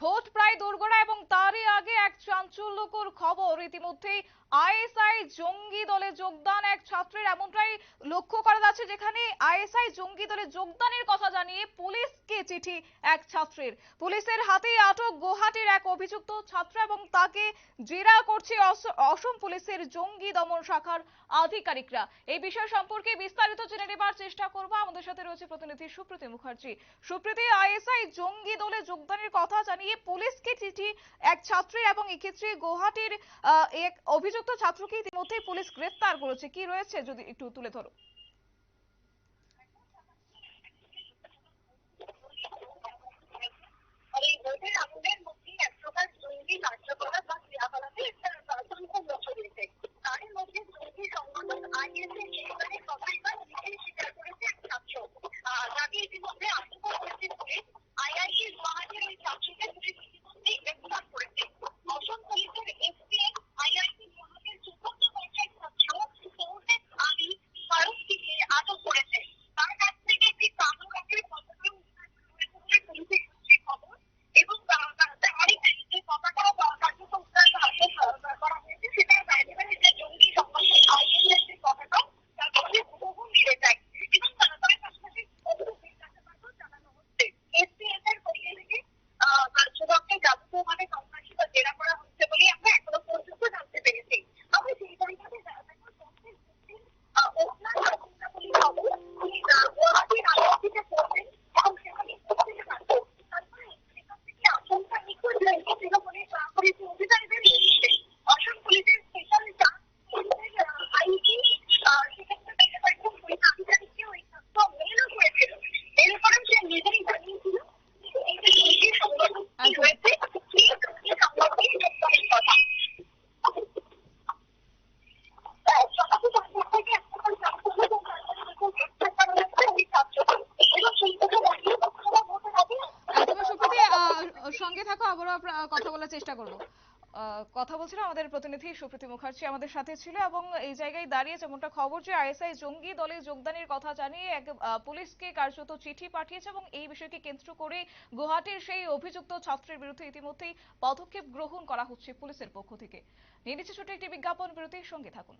Vote প্রায় দোরগোড়া এবং তারই আগে এক চাঞ্চল্যকর খবর। ইতিমধ্যেই আইএসআই জঙ্গি দলে যোগদান। এক ছাত্রের এমনটাই লক্ষ্য করা যাচ্ছে যেখানে আইএসআই জঙ্গি দলে যোগদানের কথা জানিয়ে পুলিশকে চিঠি এক ছাত্রের। পুলিশের হাতেই আটক গুয়াহাটির এক অভিযুক্ত ছাত্র এবং তাকে জেরা করছে অসম পুলিশের জঙ্গি দমন শাখার আধিকারিকরা। এই বিষয় সম্পর্কে বিস্তারিত জেনে নেবার চেষ্টা করব। আমাদের সাথে রয়েছে প্রতিনিধি সুপ্রীতি মুখার্জি। সুপ্রীতি, আইএসআই জঙ্গি দলে যোগদানের কথা জানিয়ে পুলিশকে চিঠি এক ছাত্রী এবং এক্ষেত্রে গৌহাটির এক অভিযুক্ত ছাত্রকে ইতিমধ্যেই পুলিশ গ্রেফতার করেছে। কি রয়েছে যদি একটু তুলে ধরো? সঙ্গে থাকো, আবারও আমরা কথা বলার চেষ্টা করব। কথা বলছিলাম আমাদের প্রতিনিধি সুপ্রীতি মুখার্জি আমাদের সাথে ছিল এবং এই জায়গায় দাঁড়িয়ে যেমনটা খবর যে আইএসআই জঙ্গি দলে যোগদানের কথা জানিয়ে এক পুলিশকে কার্যত চিঠি পাঠিয়েছে এবং এই বিষয়কে কেন্দ্র করে গুয়াহাটির সেই অভিযুক্ত ছাত্রের বিরুদ্ধে ইতিমধ্যেই পদক্ষেপ গ্রহণ করা হচ্ছে পুলিশের পক্ষ থেকে। নিয়ে নিচ্ছে ছোট একটি বিজ্ঞাপন, বিরতির সঙ্গে থাকুন।